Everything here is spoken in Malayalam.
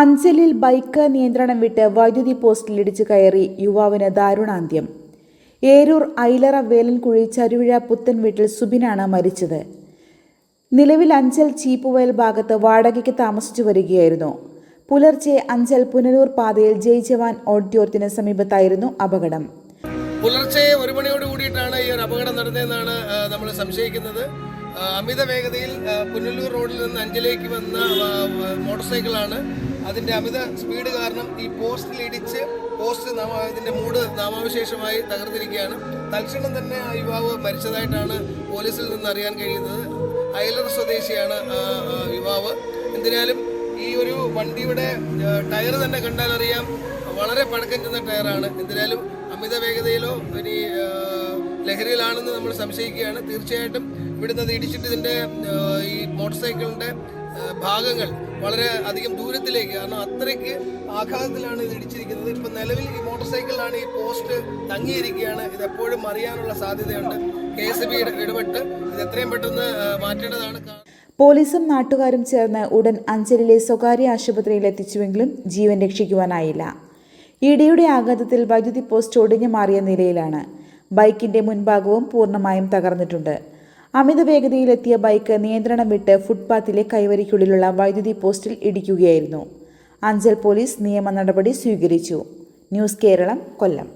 അഞ്ചലിൽ ബൈക്ക് നിയന്ത്രണം വിട്ട് വൈദ്യുതി പോസ്റ്റിൽ ഇടിച്ചു കയറി യുവാവിന് ദാരുണാന്ത്യം. ഏരൂർ ഐലറ വേലൻകുഴി ചരുവിഴ പുത്തൻ വീട്ടിൽ സുബിനാണ് മരിച്ചത്. നിലവിൽ അഞ്ചൽ ചീപ്പുവയൽ ഭാഗത്ത് വാടകയ്ക്ക് താമസിച്ചു വരികയായിരുന്നു. പുലർച്ചെ അഞ്ചൽ പുനലൂർ പാതയിൽ ജയ് ജവാൻ ഓഡിറ്റോറിയത്തിന് സമീപത്തായിരുന്നു അപകടം. പുലർച്ചെ ഒരു മണിയോട് കൂടിയിട്ടാണ് ഈ ഒരു അപകടം നടന്നതെന്നാണ് നമ്മൾ സംശയിക്കുന്നത്. അമിത വേഗതയിൽ പുനലൂർ റോഡിൽ നിന്ന് അഞ്ചലേക്ക് വന്ന മോട്ടോർ സൈക്കിളാണ് അതിന്റെ അമിത സ്പീഡ് കാരണം ഈ പോസ്റ്റിൽ ഇടിച്ച് പോസ്റ്റ് നാമ- ഇതിന്റെ മൂട് നാമാവശേഷമായി തകർന്നിരിക്കുകയാണ്. തൽക്ഷണം തന്നെ ആ യുവാവ് മരിച്ചതായിട്ടാണ് പോലീസിൽ നിന്ന് അറിയാൻ കഴിയുന്നത്. അയലർ സ്വദേശിയാണ് യുവാവ്. എന്തിനാലും ഈ ഒരു വണ്ടിയുടെ ടയർ തന്നെ കണ്ടാൽ അറിയാം വളരെ പഴക്കം ചെന്ന ടയറാണ്. എന്തിനാലും അമിത വേഗതയിലോ ഇനി ലഹരിയിലാണെന്ന് നമ്മൾ സംശയിക്കുകയാണ്. തീർച്ചയായിട്ടും ഇവിടുന്ന് അത് ഇടിച്ചിട്ട് ഇതിന്റെ ഈ മോട്ടോർ സൈക്കിളിന്റെ ആ, ഭാഗങ്ങൾ വളരെ അധികം ദൂരത്തിലേക്ക് കാരണം അത്രയ്ക്ക് ആഘാതത്തിലാണ് ഇത് ഇടിച്ചിരിക്കുന്നത്. ഇപ്പൊ നിലവിൽ ഈ മോട്ടോർ സൈക്കിളിലാണ് ഈ പോസ്റ്റ് തങ്ങിയിരിക്കുകയാണ്. ഇത് എപ്പോഴും മറിയാനുള്ള സാധ്യതയുണ്ട്. കെ എസ് ബി ഇടപെട്ട് ഇത് എത്രയും പെട്ടെന്ന് മാറ്റേണ്ടതാണ്. പോലീസും നാട്ടുകാരും ചേർന്ന് ഉടൻ അഞ്ചലിലെ സ്വകാര്യ ആശുപത്രിയിൽ എത്തിച്ചുവെങ്കിലും ജീവൻ രക്ഷിക്കുവാനായില്ല. ഇടിയുടെ ആഘാതത്തിൽ വൈദ്യുതി പോസ്റ്റ് ഒടിഞ്ഞു മാറിയ നിലയിലാണ്. ബൈക്കിന്റെ മുൻഭാഗവും പൂർണമായും തകർന്നിട്ടുണ്ട്. അമിത വേഗതയിലെത്തിയ ബൈക്ക് നിയന്ത്രണം വിട്ട് ഫുട്പാത്തിലെ കൈവരിക്കുള്ളിലുള്ള വൈദ്യുതി പോസ്റ്റിൽ ഇടിക്കുകയായിരുന്നു. അഞ്ചൽ പോലീസ് നിയമ നടപടി സ്വീകരിച്ചു. ന്യൂസ് കേരളം കൊല്ലം.